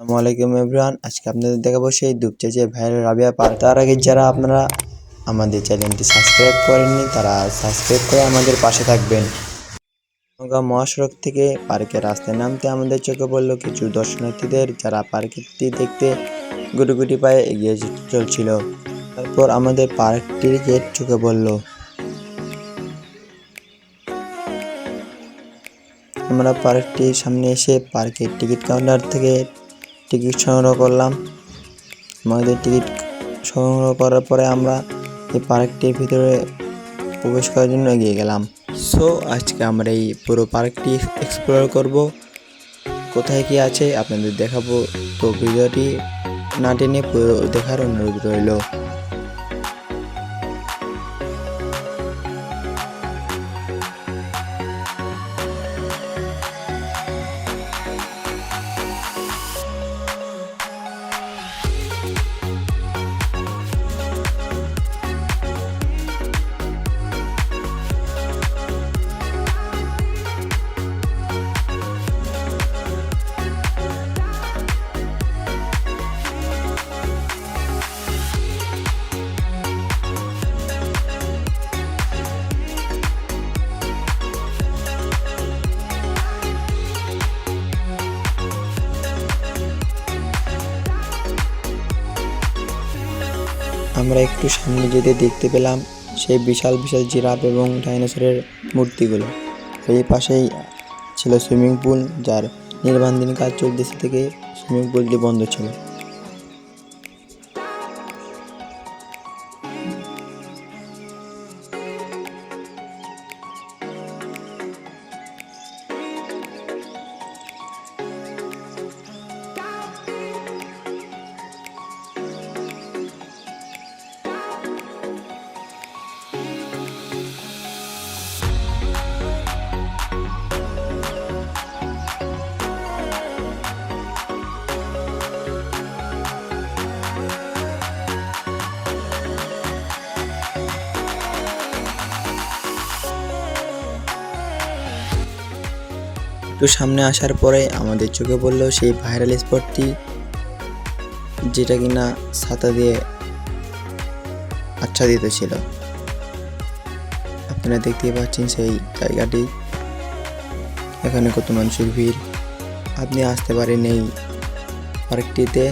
আসসালামু আলাইকুম আজকে আপনাদের দেখাবো সেই দুপচেচে ভাইরাল রাবিয়া পার তার আগে যারা আপনারা আমাদের চ্যানেলটি সাবস্ক্রাইব করেননি, তারা সাবস্ক্রাইব করে আমাদের পাশে থাকবেন। মহাসড়ক থেকে পার্কের রাস্তায় নামতে আমাদের চোখে পড়ল কিছু দর্শনার্থীদের, যারা পার্কটি দেখতে গুটি পায়ে এগিয়ে চলছিল। তারপর আমাদের পার্কটির গেট চোখে পড়ল। আমরা পার্কটির সামনে এসে পার্কের টিকিট কাউন্টার থেকে টিকিট সংগ্রহ করলাম। আমাদের টিকিট সংগ্রহ করার পরে আমরা এই পার্কটির ভিতরে প্রবেশ করার জন্য এগিয়ে গেলাম। সো আজকে আমরা এই পুরো পার্কটি এক্সপ্লোর করব। কোথায় কি আছে আপনাদের দেখাবো। তো ভিডিওটি না টেনে পুরো দেখার অনুরোধ রইল। আমরা একটু সামনে যেতে দেখতে পেলাম সেই বিশাল বিশাল জিরাফ এবং ডাইনোসরের মূর্তিগুলো। এই পাশেই ছিল সুইমিং পুল, যার নির্মাণাধীন কাজ চলতেছে থেকে সুইমিং পুলটি বন্ধ ছিল। একটু সামনে আসার পরে আমাদের চোখে পড়ল সেই ভাইরাল স্পটটি যেটা কিনা ছাতা দিয়ে আচ্ছাদিত ছিল। আপনারা দেখতেই পাচ্ছেন সেই জায়গাটি। এখানে কত মানুষের ভিড়। আপনি আসতে পারেন এই পার্কটিতে।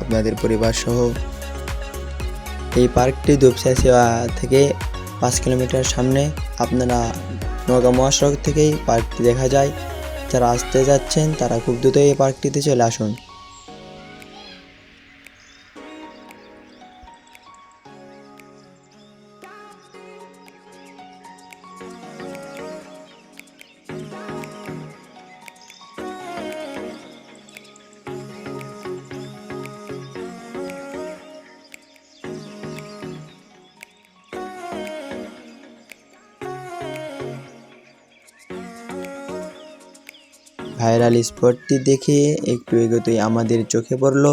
আপনাদের পরিবার সহ। এই পার্কটি দুপসাইসিয়া থেকে পাঁচ কিলোমিটার সামনে আপনারা নওগাঁ মহাসড়ক থেকেই পার্কটি দেখা যায়। যারা আসতে যাচ্ছেন, তারা খুব দ্রুত এই পার্কটিতে চলে আসুন। ভাইরাল স্পটটি দেখে একটু এগোতেই আমাদের চোখে পড়ল,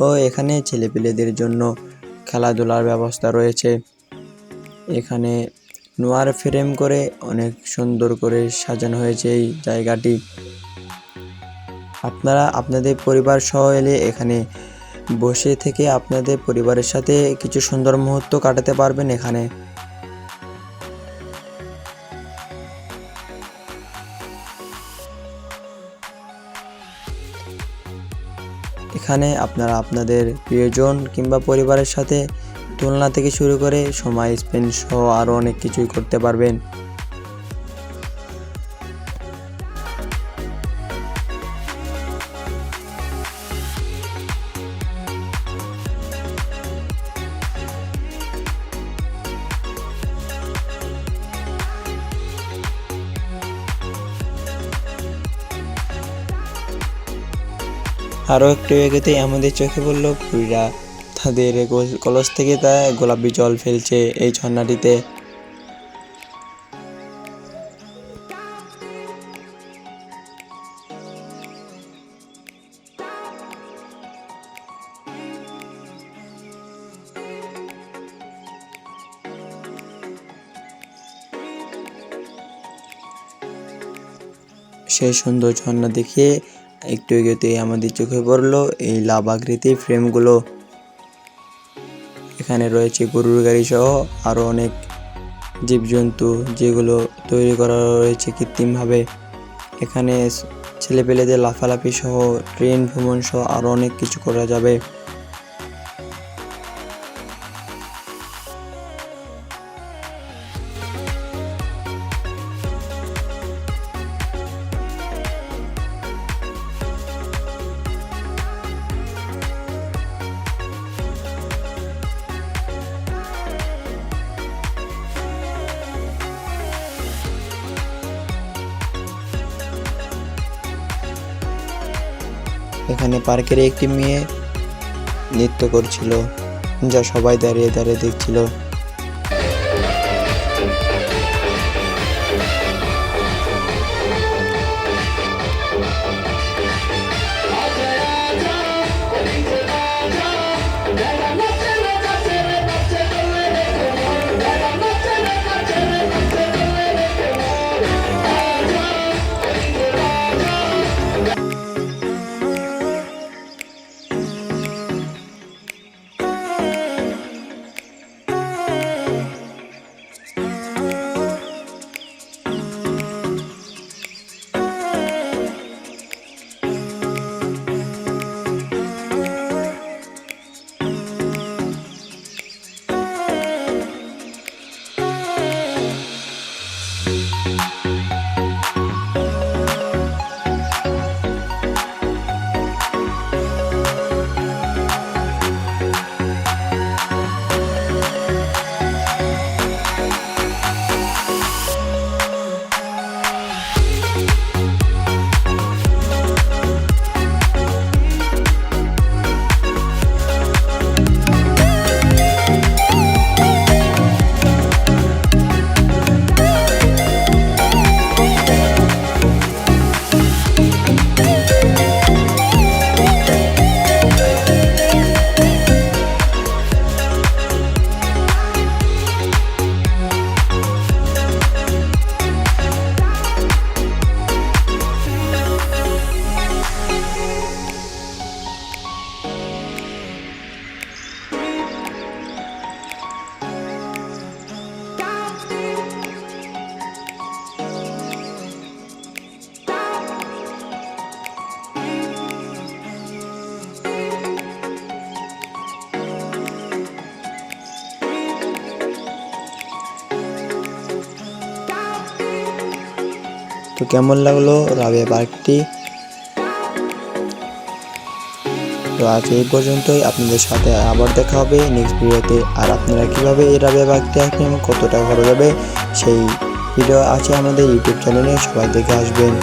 ও এখানে ছেলেপেলেদের জন্য খেলাধুলার ব্যবস্থা রয়েছে। এখানে নোয়ার ফ্রেম করে অনেক সুন্দর করে সাজানো হয়েছে এই জায়গাটি। আপনারা আপনাদের পরিবার সহ এলে এখানে বসে থেকে আপনাদের পরিবারের সাথে কিছু সুন্দর মুহূর্ত কাটাতে পারবেন এখানে। এখানে আপনারা আপনাদের প্রিয়জন কিংবা পরিবারের সাথে তুলনা থেকে শুরু করে সময় স্পেন্ড সহ আরও অনেক কিছুই করতে পারবেন। আরও একটু এগোতেই আমাদের চোখে পড়ল পুরীরা তাদের কলস থেকে তা গোলাপি জল ফেলছে এই ঝর্ণাটিতে। সেই সুন্দর ঝর্ণা দেখে একটু এগোতে আমাদের চোখে পড়ল এই লাভ আকৃতির ফ্রেমগুলো। এখানে রয়েছে গরুর গাড়ি সহ আরও অনেক জীবজন্তু যেগুলো তৈরি করা রয়েছে কৃত্রিমভাবে। এখানে ছেলেপেলেদের লাফালাফি সহ, ট্রেন ভ্রমণ সহ আরও অনেক কিছু করা যাবে। এখানে পার্কের একটি মেয়ে নৃত্য করছিল যা সবাই দাঁড়িয়ে দাঁড়িয়ে দেখছিল। তো কেমন লাগল রাবিয়া পার্কটি? তো আজ এই পর্যন্তই, আপনাদের সাথে আবার দেখা হবে নেক্সট ভিডিওতে আর আপনারা কীভাবে এই রাবিয়া পার্কটি আসবেন এবং কত টাকা খরচ হবে, সেই ভিডিও আছে আমাদের ইউটিউব চ্যানেলে সবাই দেখে আসবেন।